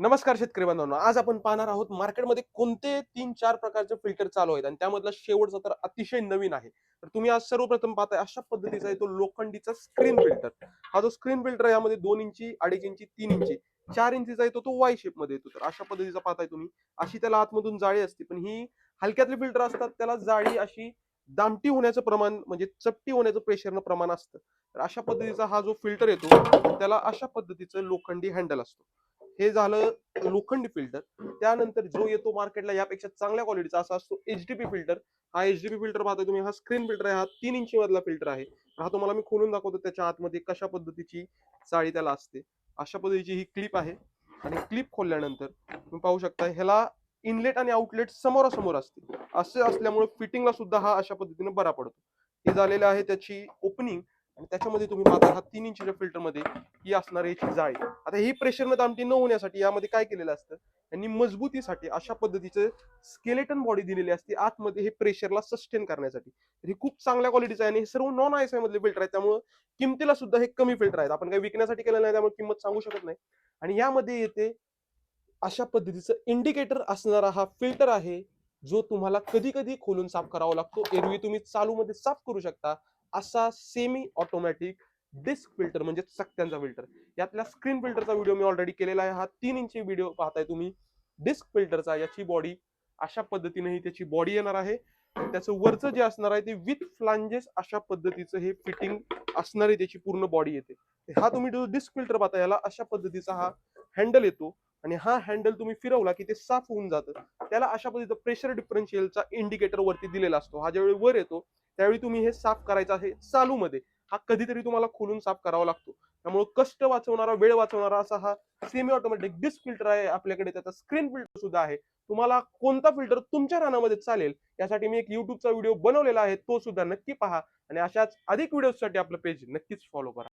नमस्कार शेतकरी बांधवांनो आज आपण पाहणार आहोत मार्केटमध्ये कोणते तीन चार प्रकारचे फिल्टर चालू आहेत आणि त्यामधला शेवटचा तर अतिशय नवीन आहे. तर तुम्ही आज सर्वप्रथम पाहताय अशा पद्धतीचा आहे तो लोखंडीचा स्क्रीन फिल्टर हा जो स्क्रीन फिल्टर आहे यामध्ये दोन इंची अडीच इंची तीन इंची चार इंचीचा येतो तो वाय शेपमध्ये येतो. तर अशा पद्धतीचा पाहताय तुम्ही. अशी त्याला आतमधून जाळी असते पण ही हलक्यातले फिल्टर असतात त्याला जाळी अशी दामटी होण्याचं प्रमाण म्हणजे चपटी होण्याचं प्रेशरनं प्रमाण असतं. तर अशा पद्धतीचा हा जो फिल्टर येतो त्याला अशा पद्धतीचं लोखंडी हँडल असतो. हे झालं लोखंडी फिल्टर. त्यानंतर जो येतो मार्केटला यापेक्षा चांगल्या क्वालिटीचा असा असतो एचडीपी फिल्टर हा एचडीपी फिल्टर पाहता तुम्ही. हा स्क्रीन फिल्टर आहे. हा तीन इंची मधला फिल्टर आहे. हा तुम्हाला मी खोलून दाखवतो त्याच्या आतमध्ये कशा पद्धतीची चाळी त्याला असते. अशा पद्धतीची ही क्लिप आहे. आणि क्लिप खोलल्यानंतर तुम्ही पाहू शकता ह्याला इनलेट आणि आउटलेट समोरासमोर असते. असे असल्यामुळे फिटिंगला सुद्धा हा अशा पद्धतीने बरा पडतो. हे झालेलं आहे त्याची ओपनिंग आणि त्याच्यामध्ये तुम्ही पाहता हा तीन इंचच्या फिल्टरमध्ये ही असणार याची जाळी. आता ही प्रेशर आमटी न होण्यासाठी यामध्ये काय केलेलं असतं? यांनी मजबूतीसाठी अशा पद्धतीचं स्केलेटन बॉडी दिलेली असते. आतमध्ये हे प्रेशरला सस्टेन करण्यासाठी. तर हे खूप चांगल्या क्वालिटीचं आहे आणि हे सर्व नॉन आय मधले फिल्टर आहेत. त्यामुळे किमतीला सुद्धा हे कमी फिल्टर आहेत. आपण काही विकण्यासाठी केलेलं नाही त्यामुळे किंमत सांगू शकत नाही. आणि यामध्ये येते अशा पद्धतीचं इंडिकेटर असणारा हा फिल्टर आहे जो तुम्हाला कधी कधी खोलून साफ करावा लागतो. एरवी तुम्ही चालू मध्ये साफ करू शकता. असा सेमी ऑटोमॅटिक डिस्क फिल्टर म्हणजे चकत्यांचा फिल्टर यातल्या स्क्रीन फिल्टरचा व्हिडिओ मी ऑलरेडी केलेला आहे. हा तीन इंची व्हिडिओ पाहताय तुम्ही. डिस्क फिल्टरचा याची बॉडी अशा पद्धतीने ही त्याची बॉडी येणार आहे. त्याचं वरचं जे असणार आहे ते विथ फ्लांजेस अशा पद्धतीचं हे फिटिंग असणार आहे त्याची पूर्ण बॉडी येते. हा तुम्ही जो डिस्क फिल्टर पाहता याला अशा पद्धतीचा हा हँडल येतो. आणि हा हँडल तुम्ही फिरवला की ते साफ होऊन जातं. त्याला अशा पद्धतीचा प्रेशर डिफरन्शियलचा इंडिकेटर वरती दिलेला असतो. हा ज्यावेळी वर येतो त्यावेळी तुम्ही हे साफ करायचं आहे चालू मध्ये हा कधीतरी तुम्हाला खोलून साफ करावा लागतो. त्यामुळे कष्ट वाचवणारा वेळ वाचवणारा असा हा सेमी ऑटोमॅटिक डिस्क फिल्टर आहे आपल्याकडे. त्याचा स्क्रीन फिल्टर सुद्धा आहे. तुम्हाला कोणता फिल्टर तुमच्या रानामध्ये चालेल यासाठी मी एक युट्यूबचा व्हिडिओ बनवलेला आहे. तो सुद्धा नक्की पहा. आणि अशाच अधिक व्हिडिओसाठी आपलं पेज नक्कीच फॉलो करा.